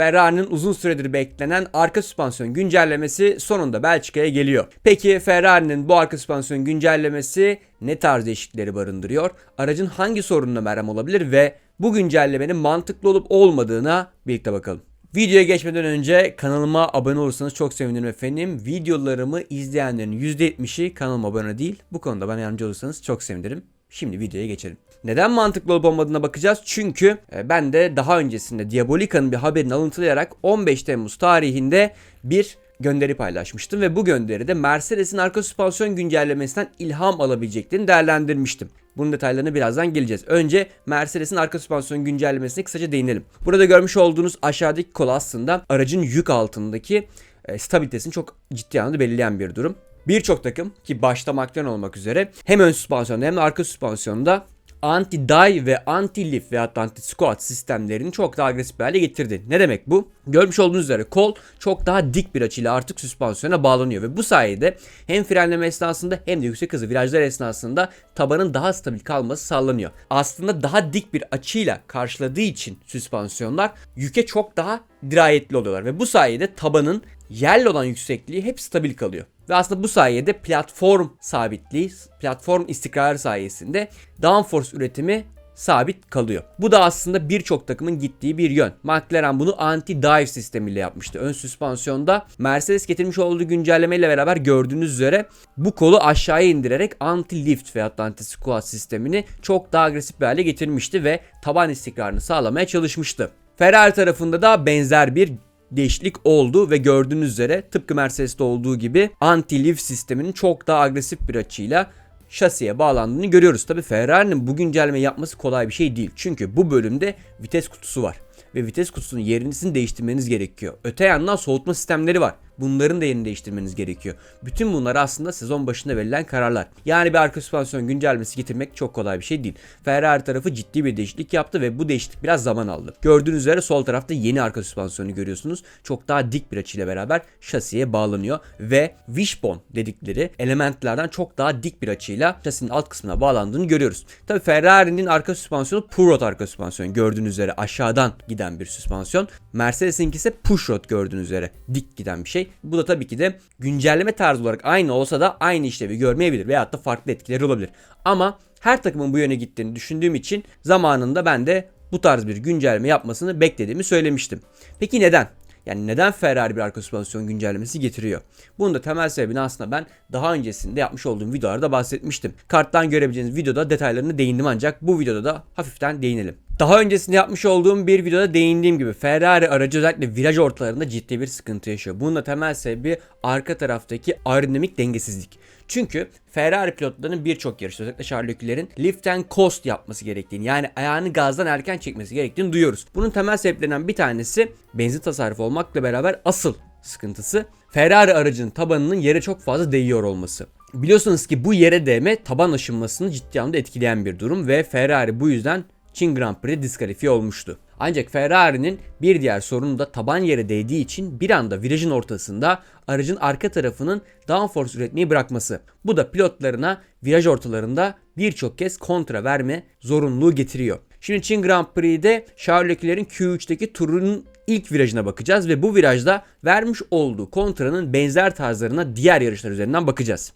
Ferrari'nin uzun süredir beklenen arka süspansiyon güncellemesi sonunda Belçika'ya geliyor. Peki Ferrari'nin bu arka süspansiyon güncellemesi ne tarz değişiklikleri barındırıyor? Aracın hangi sorununa merhem olabilir ve bu güncellemenin mantıklı olup olmadığına birlikte bakalım. Videoya geçmeden önce kanalıma abone olursanız çok sevinirim efendim. Videolarımı izleyenlerin %70'i kanalıma abone değil. Bu konuda bana yardımcı olursanız çok sevinirim. Şimdi videoya geçelim. Neden mantıklı olup olmadığına bakacağız. Çünkü e, ben de daha öncesinde Diabolica'nın bir haberini alıntılayarak 15 Temmuz tarihinde bir gönderi paylaşmıştım ve bu gönderide Mercedes'in arka süspansiyon güncellemesinden ilham alabileceklerini değerlendirmiştim. Bunun detaylarına birazdan geleceğiz. Önce Mercedes'in arka süspansiyon güncellemesine kısaca değinelim. Burada görmüş olduğunuz aşağıdaki kol aslında aracın yük altındaki e, stabilitesini çok ciddi anlamda belirleyen bir durum. Birçok takım ki başta McLaren olmak üzere hem ön süspansiyonda hem de arka süspansiyonda anti-dive ve anti-lift veya anti-squat sistemlerini çok daha agresif bir hale getirdi. Ne demek bu? Görmüş olduğunuz üzere kol çok daha dik bir açıyla artık süspansiyona bağlanıyor ve bu sayede hem frenleme esnasında hem de yüksek hızlı virajlar esnasında tabanın daha stabil kalması sağlanıyor. Aslında daha dik bir açıyla karşıladığı için süspansiyonlar yüke çok daha dirayetli oluyorlar ve bu sayede tabanın yerle olan yüksekliği hep stabil kalıyor. Ve aslında bu sayede platform sabitliği, platform istikrarı sayesinde downforce üretimi sabit kalıyor. Bu da aslında birçok takımın gittiği bir yön. McLaren bunu anti-dive sistemiyle yapmıştı. Ön süspansiyonda Mercedes getirmiş olduğu güncellemeyle beraber gördüğünüz üzere bu kolu aşağıya indirerek anti-lift veya anti-squat sistemini çok daha agresif bir hale getirmişti ve taban istikrarını sağlamaya çalışmıştı. Ferrari tarafında da benzer bir değişiklik oldu ve gördüğünüz üzere tıpkı Mercedes'te olduğu gibi anti-lift sisteminin çok daha agresif bir açıyla şasiye bağlandığını görüyoruz. Tabi Ferrari'nin bu güncelleme yapması kolay bir şey değil. Çünkü bu bölümde vites kutusu var. Ve vites kutusunun yerini değiştirmeniz gerekiyor. Öte yandan soğutma sistemleri var. Bunların da yerini değiştirmeniz gerekiyor. Bütün bunlar aslında sezon başında verilen kararlar. Yani bir arka süspansiyon güncellemesi getirmek çok kolay bir şey değil. Ferrari tarafı ciddi bir değişiklik yaptı ve bu değişiklik biraz zaman aldı. Gördüğünüz üzere sol tarafta yeni arka süspansiyonu görüyorsunuz. Çok daha dik bir açıyla beraber şasiye bağlanıyor ve wishbone dedikleri elementlerden çok daha dik bir açıyla şasinin alt kısmına bağlandığını görüyoruz. Tabi Ferrari'nin arka süspansiyonu pull rod arka süspansiyon gördüğünüz üzere aşağıdan giden bir süspansiyon. Mercedes'inki ise push rod gördüğünüz üzere dik giden bir şey. Bu da tabii ki de güncelleme tarzı olarak aynı olsa da aynı işlevi görmeyebilir veyahut da farklı etkileri olabilir. Ama her takımın bu yöne gittiğini düşündüğüm için zamanında ben de bu tarz bir güncelleme yapmasını beklediğimi söylemiştim. Peki neden? Yani neden Ferrari bir arka süspansiyon güncellemesi getiriyor? Bunun da temel sebebini aslında ben daha öncesinde yapmış olduğum videolarda bahsetmiştim. Karttan görebileceğiniz videoda detaylarını değindim ancak bu videoda da hafiften değinelim. Daha öncesinde yapmış olduğum bir videoda değindiğim gibi Ferrari aracı özellikle viraj ortalarında ciddi bir sıkıntı yaşıyor. Bunun da temel sebebi arka taraftaki aerodinamik dengesizlik. Çünkü Ferrari pilotlarının birçok yarışta özellikle Charles Leclerc'in lift and coast yapması gerektiğini yani ayağını gazdan erken çekmesi gerektiğini duyuyoruz. Bunun temel sebeplerinden bir tanesi benzin tasarrufu olmakla beraber asıl sıkıntısı Ferrari aracının tabanının yere çok fazla değiyor olması. Biliyorsunuz ki bu yere değme taban aşınmasını ciddi anlamda etkileyen bir durum ve Ferrari bu yüzden Çin Grand Prix diskalifiye olmuştu. Ancak Ferrari'nin bir diğer sorunu da taban yere değdiği için bir anda virajın ortasında aracın arka tarafının downforce üretmeyi bırakması. Bu da pilotlarına viraj ortalarında birçok kez kontra verme zorunluluğu getiriyor. Şimdi Çin Grand Prix'de Charles Leclerc'in Q3'teki turunun ilk virajına bakacağız ve bu virajda vermiş olduğu kontranın benzer tarzlarına diğer yarışlar üzerinden bakacağız.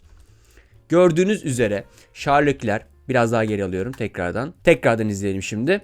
Gördüğünüz üzere Charles Leclerc biraz daha geri alıyorum tekrardan. Tekrardan izleyelim şimdi.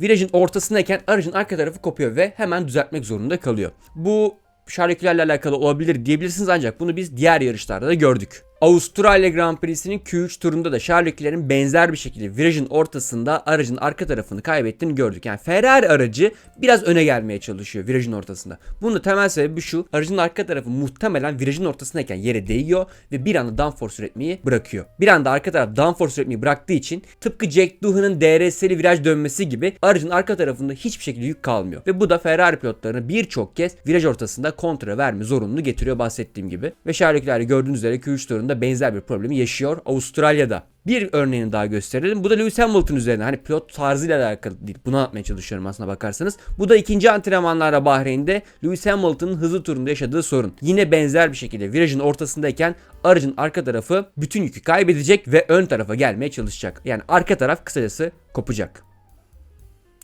Virajın ortasındayken aracın arka tarafı kopuyor ve hemen düzeltmek zorunda kalıyor. Bu Charles alakalı olabilir diyebilirsiniz ancak bunu biz diğer yarışlarda da gördük. Avustralya Grand Prix'sinin Q3 turunda da Charles benzer bir şekilde virajın ortasında aracın arka tarafını kaybettiğini gördük. Yani Ferrari aracı biraz öne gelmeye çalışıyor virajın ortasında. Bunun temel sebebi şu. Aracın arka tarafı muhtemelen virajın ortasındayken yere değiyor ve bir anda downforce üretmeyi bırakıyor. Bir anda arka taraf downforce üretmeyi bıraktığı için tıpkı Jack Doohan'ın DRS'li viraj dönmesi gibi aracın arka tarafında hiçbir şekilde yük kalmıyor. Ve bu da Ferrari pilotlarını birçok kez viraj ortasında kontra verme zorunlu getiriyor bahsettiğim gibi. Ve Charles gördüğünüz üzere Q3 turunda da benzer bir problemi yaşıyor Avustralya'da. Bir örneğini daha gösterelim. Bu da Lewis Hamilton üzerine. Hani pilot tarzıyla alakalı değil. Bunu anlatmaya çalışıyorum aslına bakarsanız. Bu da ikinci antrenmanlarda Bahreyn'de Lewis Hamilton'ın hızlı turunda yaşadığı sorun. Yine benzer bir şekilde virajın ortasındayken aracın arka tarafı bütün yükü kaybedecek ve ön tarafa gelmeye çalışacak. Yani arka taraf kısacası kopacak.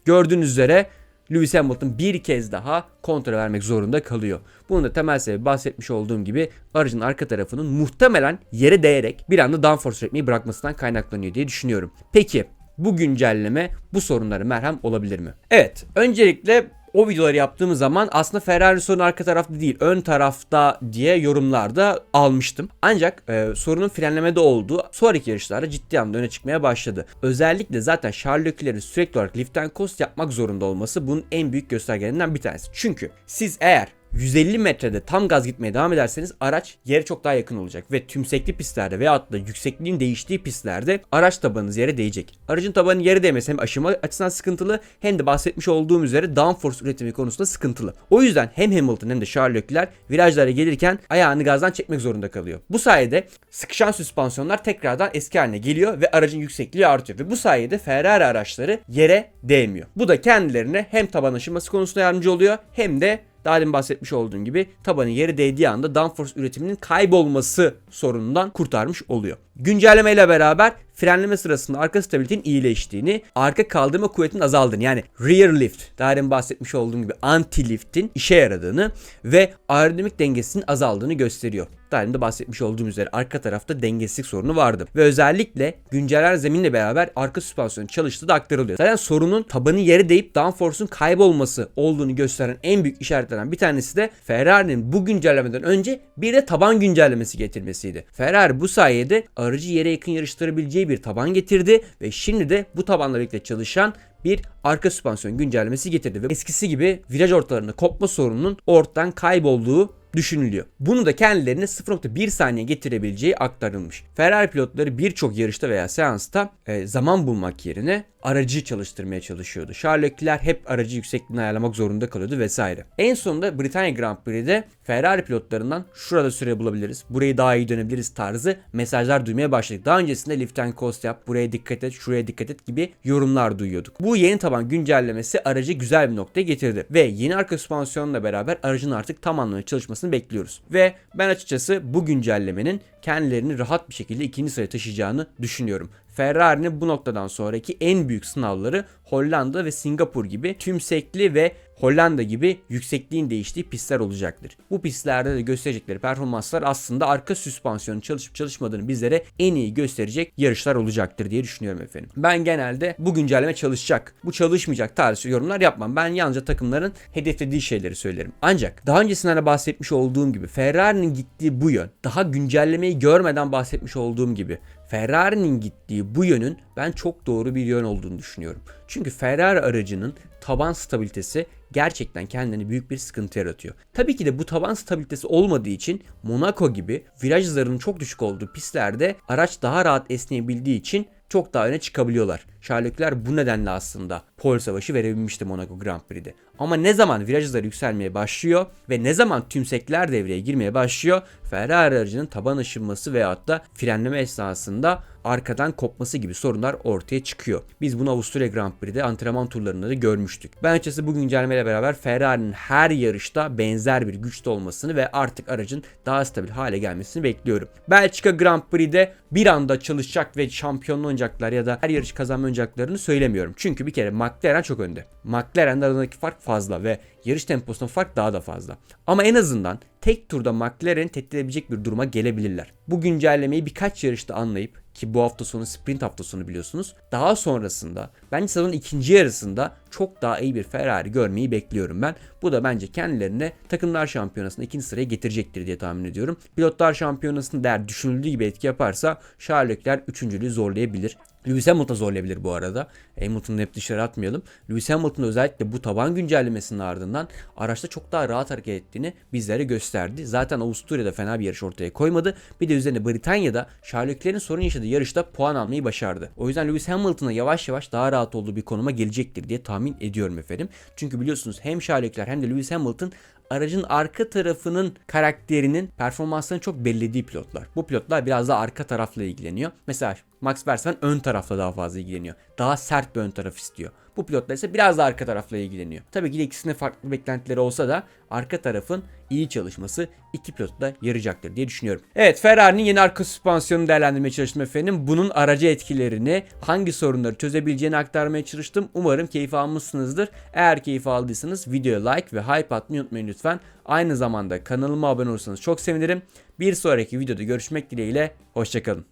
Gördüğünüz üzere Lewis Hamilton bir kez daha kontrol vermek zorunda kalıyor. Bunun da temel sebebi bahsetmiş olduğum gibi aracın arka tarafının muhtemelen yere değerek bir anda downforce üretmeyi bırakmasından kaynaklanıyor diye düşünüyorum. Peki bu güncelleme bu sorunlara merhem olabilir mi? Evet, öncelikle o videoları yaptığım zaman aslında Ferrari sorunu arka tarafta değil ön tarafta diye yorumlarda almıştım. Ancak e, sorunun frenlemede olduğu sonraki yarışlarda ciddi anlamda öne çıkmaya başladı. Özellikle zaten Charles Leclerc'in sürekli olarak lift and coast yapmak zorunda olması bunun en büyük göstergelerinden bir tanesi. Çünkü siz eğer 150 metrede tam gaz gitmeye devam ederseniz araç yere çok daha yakın olacak ve tümsekli pistlerde veyahut da yüksekliğin değiştiği pistlerde araç tabanınız yere değecek. Aracın tabanı yere değmesi hem aşıma açısından sıkıntılı hem de bahsetmiş olduğum üzere downforce üretimi konusunda sıkıntılı. O yüzden hem Hamilton hem de Charles Leclerc virajlara gelirken ayağını gazdan çekmek zorunda kalıyor. Bu sayede sıkışan süspansiyonlar tekrardan eski haline geliyor ve aracın yüksekliği artıyor ve bu sayede Ferrari araçları yere değmiyor. Bu da kendilerine hem taban aşınması konusunda yardımcı oluyor hem de daha demin bahsetmiş olduğum gibi tabanı yere değdiği anda downforce üretiminin kaybolması sorunundan kurtarmış oluyor. Güncelleme ile beraber frenleme sırasında arka stabilitenin iyileştiğini, arka kaldırma kuvvetinin azaldığını yani rear lift, daha demin bahsetmiş olduğum gibi anti liftin işe yaradığını ve aerodinamik dengesinin azaldığını gösteriyor. Daha de bahsetmiş olduğum üzere arka tarafta dengesizlik sorunu vardı. Ve özellikle güncellenen zeminle beraber arka süspansiyonun çalıştığı da aktarılıyor. Zaten sorunun tabanı yere değip downforce'un kaybolması olduğunu gösteren en büyük işaretlerden bir tanesi de Ferrari'nin bu güncellemeden önce bir de taban güncellemesi getirmesiydi. Ferrari bu sayede aracı yere yakın yarıştırabileceği bir taban getirdi ve şimdi de bu tabanla birlikte çalışan bir arka süspansiyon güncellemesi getirdi ve eskisi gibi viraj ortalarında kopma sorununun ortadan kaybolduğu düşünülüyor. Bunu da kendilerine 0.1 saniye getirebileceği aktarılmış. Ferrari pilotları birçok yarışta veya seansta e, zaman bulmak yerine aracı çalıştırmaya çalışıyordu. Charles hep aracı yüksekliğini ayarlamak zorunda kalıyordu vesaire. En sonunda Britanya Grand Prix'de Ferrari pilotlarından şurada süre bulabiliriz, burayı daha iyi dönebiliriz tarzı mesajlar duymaya başladık. Daha öncesinde lift and coast yap, buraya dikkat et, şuraya dikkat et gibi yorumlar duyuyorduk. Bu yeni taban güncellemesi aracı güzel bir noktaya getirdi ve yeni arka süspansiyonla beraber aracın artık tam anlamıyla çalışmasını bekliyoruz. Ve ben açıkçası bu güncellemenin kendilerini rahat bir şekilde ikinci sıraya taşıyacağını düşünüyorum. Ferrari'nin bu noktadan sonraki en büyük sınavları Hollanda ve Singapur gibi tümsekli ve Hollanda gibi yüksekliğin değiştiği pistler olacaktır. Bu pistlerde de gösterecekleri performanslar aslında arka süspansiyonun çalışıp çalışmadığını bizlere en iyi gösterecek yarışlar olacaktır diye düşünüyorum efendim. Ben genelde bu güncelleme çalışacak, bu çalışmayacak tarzı yorumlar yapmam. Ben yalnızca takımların hedeflediği şeyleri söylerim. Ancak daha öncesinden de bahsetmiş olduğum gibi Ferrari'nin gittiği bu yön, daha güncellemeyi görmeden bahsetmiş olduğum gibi Ferrari'nin gittiği bu yönün ben çok doğru bir yön olduğunu düşünüyorum. Çünkü Ferrari aracının taban stabilitesi gerçekten kendine büyük bir sıkıntı yaratıyor. Tabii ki de bu taban stabilitesi olmadığı için Monaco gibi viraj hızlarının çok düşük olduğu pistlerde araç daha rahat esneyebildiği için çok daha öne çıkabiliyorlar. Leclerc bu nedenle aslında pol savaşı verebilmişti Monaco Grand Prix'de. Ama ne zaman viraj hızları yükselmeye başlıyor ve ne zaman tümsekler devreye girmeye başlıyor Ferrari aracının taban aşınması veyahut da frenleme esnasında arkadan kopması gibi sorunlar ortaya çıkıyor. Biz bunu Avusturya Grand Prix'de antrenman turlarında da görmüştük. Ben açıkçası bu güncellemeyle beraber Ferrari'nin her yarışta benzer bir güçte olmasını ve artık aracın daha stabil hale gelmesini bekliyorum. Belçika Grand Prix'de bir anda çalışacak ve şampiyonluğu oynayacaklar ya da her yarış kazanma oynayacaklarını söylemiyorum. Çünkü bir kere McLaren çok önde. McLaren'de arasındaki fark fazla ve yarış temposunda fark daha da fazla. Ama en azından tek turda McLaren tehdit bir duruma gelebilirler. Bu güncellemeyi birkaç yarışta anlayıp ki bu hafta sonu sprint hafta sonu biliyorsunuz. Daha sonrasında bence sezonun ikinci yarısında çok daha iyi bir Ferrari görmeyi bekliyorum ben. Bu da bence kendilerine takımlar şampiyonasında ikinci sıraya getirecektir diye tahmin ediyorum. Pilotlar şampiyonasında değer düşünüldüğü gibi etki yaparsa Charles Leclerc üçüncülüğü zorlayabilir. Lewis Hamilton zorlayabilir bu arada. Hamilton'ı hep dışarı atmayalım. Lewis Hamilton özellikle bu taban güncellemesinin ardından araçta çok daha rahat hareket ettiğini bizlere gösterdi. Zaten Avusturya'da fena bir yarış ortaya koymadı. Bir de üzerine Britanya'da Charles sorun yaşadığı yarışta puan almayı başardı. O yüzden Lewis Hamilton'a yavaş yavaş daha rahat olduğu bir konuma gelecektir diye tahmin ediyorum efendim. Çünkü biliyorsunuz hem Charles hem de Lewis Hamilton aracın arka tarafının karakterinin performanslarını çok bellediği pilotlar. Bu pilotlar biraz daha arka tarafla ilgileniyor. Mesela Max Verstappen ön tarafla daha fazla ilgileniyor. Daha sert bir ön taraf istiyor. Bu pilotlar ise biraz da arka tarafla ilgileniyor. Tabii ki de ikisinde farklı beklentileri olsa da arka tarafın iyi çalışması iki pilotu da yarayacaktır diye düşünüyorum. Evet Ferrari'nin yeni arka süspansiyonunu değerlendirmeye çalıştım efendim. Bunun araca etkilerini, hangi sorunları çözebileceğini aktarmaya çalıştım. Umarım keyif almışsınızdır. Eğer keyif aldıysanız videoya like ve hype atmayı unutmayın lütfen. Aynı zamanda kanalıma abone olursanız çok sevinirim. Bir sonraki videoda görüşmek dileğiyle. Hoşçakalın.